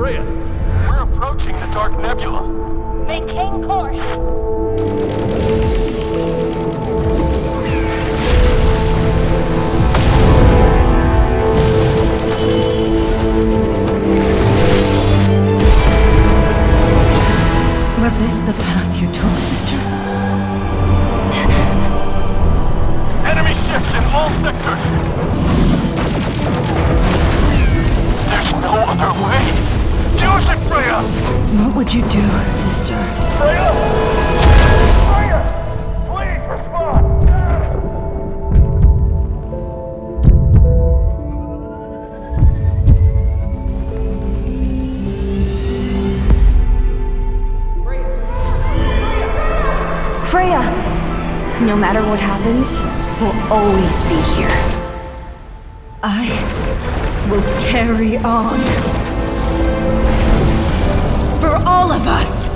Freya, we're approaching the Dark Nebula. Maintain course. Was this the path you took, sister? Enemy ships in all sectors. There's no other way. It, Freya! What would you do, sister? Freya! Freya! Please respond! Freya! No matter what happens, we'll always be here. I will carry on. Us!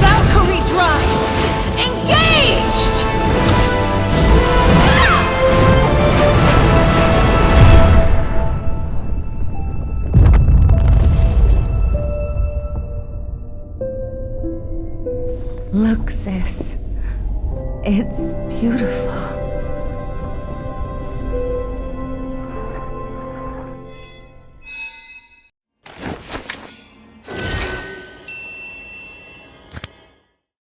Valkyrie Drive! Engaged! Look, sis. It's beautiful.